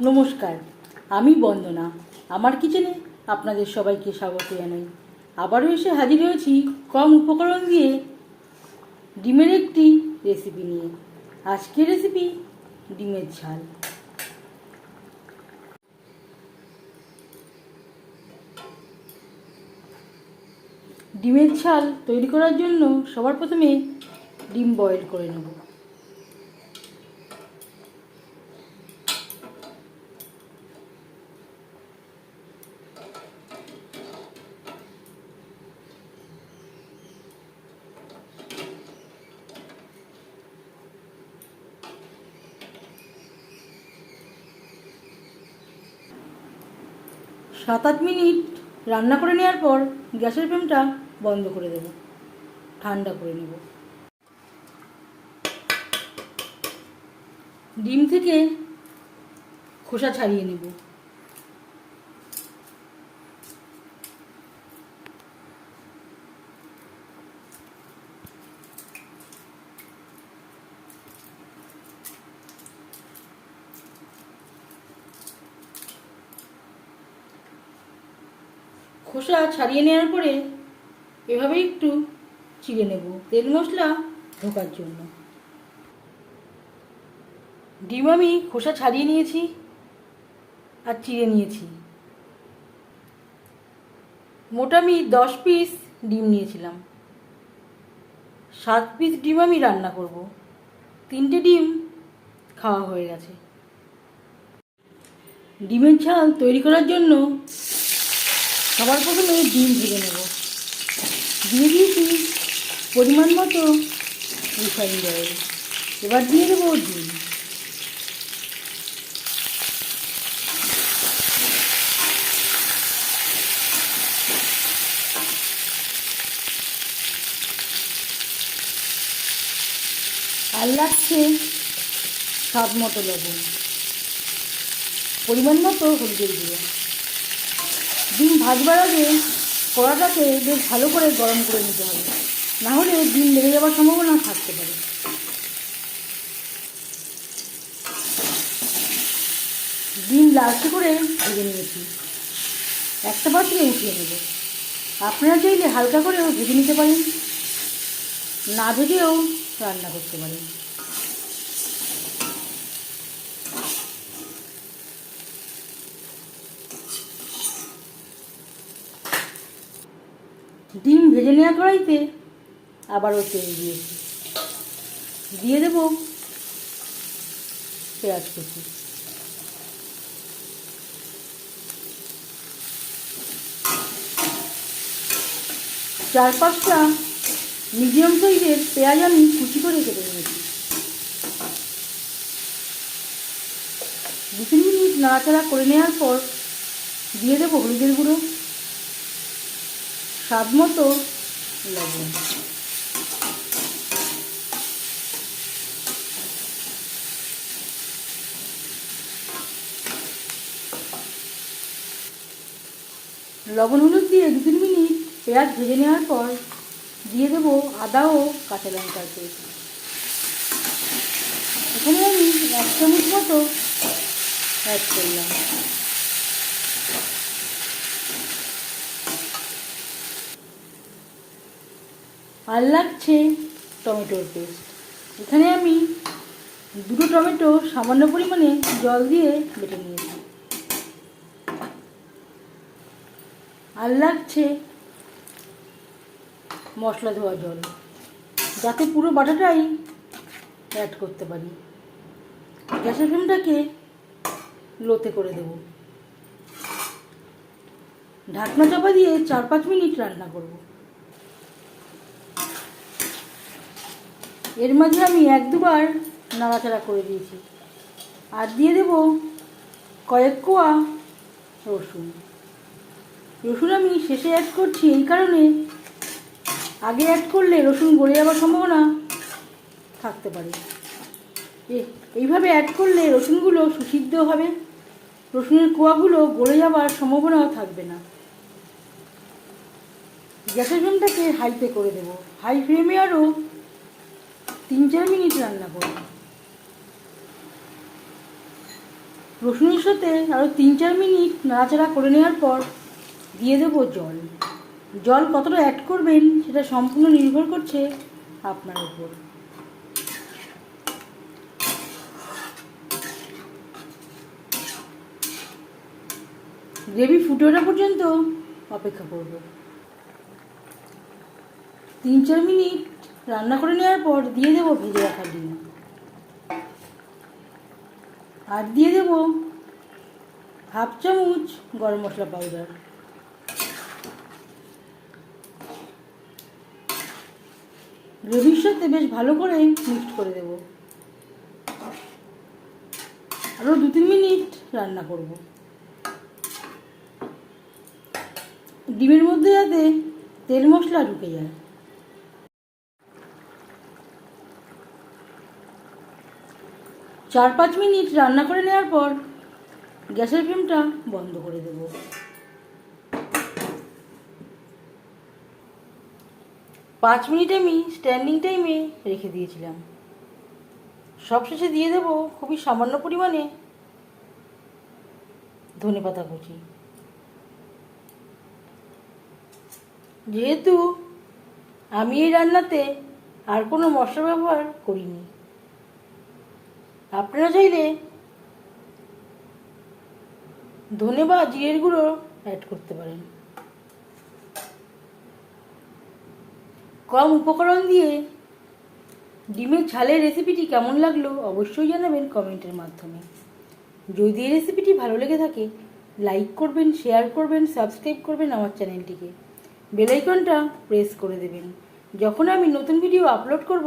নমস্কার, আমি বন্দনা। আমার কিচেনে আপনাদের সবাইকে স্বাগত জানাই। আবারও এসে হাজির হয়েছি কম উপকরণ দিয়ে ডিমের একটি রেসিপি নিয়ে। আজকের রেসিপি ডিমের ঝাল। ডিমের ঝাল তৈরি করার জন্য সবার প্রথমে ডিম বয়েল করে নেব। সাত আট মিনিট রান্না করে নেওয়ার পর গ্যাসের ফ্লেমটা বন্ধ করে দেব। ঠান্ডা করে নেব। ডিম থেকে খোসা ছাড়িয়ে নেব। খোসা ছাড়িয়ে নেওয়ার পরে এভাবে একটু চিড়ে নেব। তেল মশলা ঢোকার জন্য। ডিম আমি খোসা ছাড়িয়ে নিয়েছি আর চিড়ে নিয়েছি। মোটা আমি দশ পিস ডিম নিয়েছিলাম। সাত পিস ডিম আমি রান্না করব। তিনটে ডিম খাওয়া হয়ে গেছে। ডিমের ঝাল তৈরি করার জন্য সবার প্রথমে ডিম ভেজে নেব। দিয়ে দিয়েছি পরিমাণ মতো রিফাইন অয়েল এবার দিয়ে দেবো ডিম। আর লাগছে স্বাদ মতো লবণ। পরিমাণ মতো হলুদের গুঁড়ো। ডিম ভাজবার আগে কড়াটাকে বেশ ভালো করে গরম করে নিতে হবে। নাহলে ডিম লেগে যাওয়ার সম্ভাবনা থাকতে পারে। ডিম লালচে করে ভেজে নিয়েছি। একটা পাত্রে উঠিয়ে নেব। আপনারা চাইলে হালকা করেও ভেজে নিতে পারেন। না ভেজেও রান্না করতে পারেন। ডিম ভেজে নেওয়া কড়াইতে আবারও তেল দিয়েছি। দিয়ে দেব পেঁয়াজ কুচি। চার পাঁচটা মিডিয়াম সাইজের পেঁয়াজ আমি কুচি করে কেটে নিয়েছি। দু তিন মিনিট নাড়াচাড়া করে নেওয়ার পর দিয়ে দেবো হলুদের গুঁড়ো। স্বাদ মতো লবণ। লবণ হলুদ দিয়ে দু তিন মিনিট পেঁয়াজ ভেজে নেওয়ার পর দিয়ে দেবো আদা ও কাঁচা লঙ্কার এখানে আমি এক চামচ মতো অ্যাড করলাম। আর লাগছে টমেটোর পেস্ট। এখানে আমি দুটো টমেটো সামান্য পরিমাণে জল দিয়ে বেটে নিয়েছি। আর লাগছে মশলা ধোয়া জল, যাতে পুরো বাটাটাই অ্যাড করতে পারি। গ্যাসের ফ্লেমটাকে লোতে করে দেব। ঢাকনা চাপা দিয়ে চার পাঁচ মিনিট রান্না করব। এর মাঝে আমি এক দুবার নাড়াচাড়া করে দিয়েছি। আর দিয়ে দেব কয়েক কোয়া রসুন। রসুন আমি শেষে অ্যাড করছি এই কারণে আগে অ্যাড করলে রসুন গড়ে যাওয়ার সম্ভাবনা থাকতে পারে। এইভাবে অ্যাড করলে রসুনগুলো সুসিদ্ধ হবে। রসুনের কোয়াগুলো গড়ে যাওয়ার সম্ভাবনাও থাকবে না। গ্যাসের ফ্লেমটাকে হাইতে করে দেব। হাই ফ্লেমে আরও তিন চার মিনিট রান্না করব। রসুনের সাথে আরও তিন চার মিনিট নাড়াচাড়া করে নেওয়ার পর দিয়ে দেবো জল। জল কতটা অ্যাড করবেন সেটা সম্পূর্ণ নির্ভর করছে আপনার উপর। গ্রেভি ফুটে ওঠা পর্যন্ত অপেক্ষা করব। তিন চার মিনিট রান্না করে নেওয়ার পর দিয়ে দেবো ভেজে রাখা ডিম। আর দিয়ে দেব হাফ চামচ গরম মশলা পাউডার গ্রেভির সাথে বেশ ভালো করে মিক্সড করে দেব। আরও দু তিন মিনিট রান্না করব। ডিমের মধ্যে যাতে তেল মশলা ঢুকে যায়। চার পাঁচ মিনিট রান্না করে নেওয়ার পর গ্যাসের ফ্লেমটা বন্ধ করে দেব। পাঁচ মিনিট আমি স্ট্যান্ডিং টাইমে রেখে দিয়েছিলাম। সবশেষে দিয়ে দেব খুবই সামান্য পরিমাণে ধনে পাতা কুচি। যেহেতু আমি এই রান্নাতে আর কোনো মশলা ব্যবহার করিনি আপনারা চাইলে ধনে বা জিরের গুঁড়ো অ্যাড করতে পারেন। কম উপকরণ দিয়ে ডিমের ঝালের রেসিপিটি কেমন লাগল অবশ্যই জানাবেন কমেন্টের মাধ্যমে। যদি এই রেসিপিটি ভালো লেগে থাকে লাইক করবেন শেয়ার করবেন সাবস্ক্রাইব করবেন আমার চ্যানেলটিকে বেলাইকনটা প্রেস করে দেবেন। যখন আমি নতুন ভিডিও আপলোড করব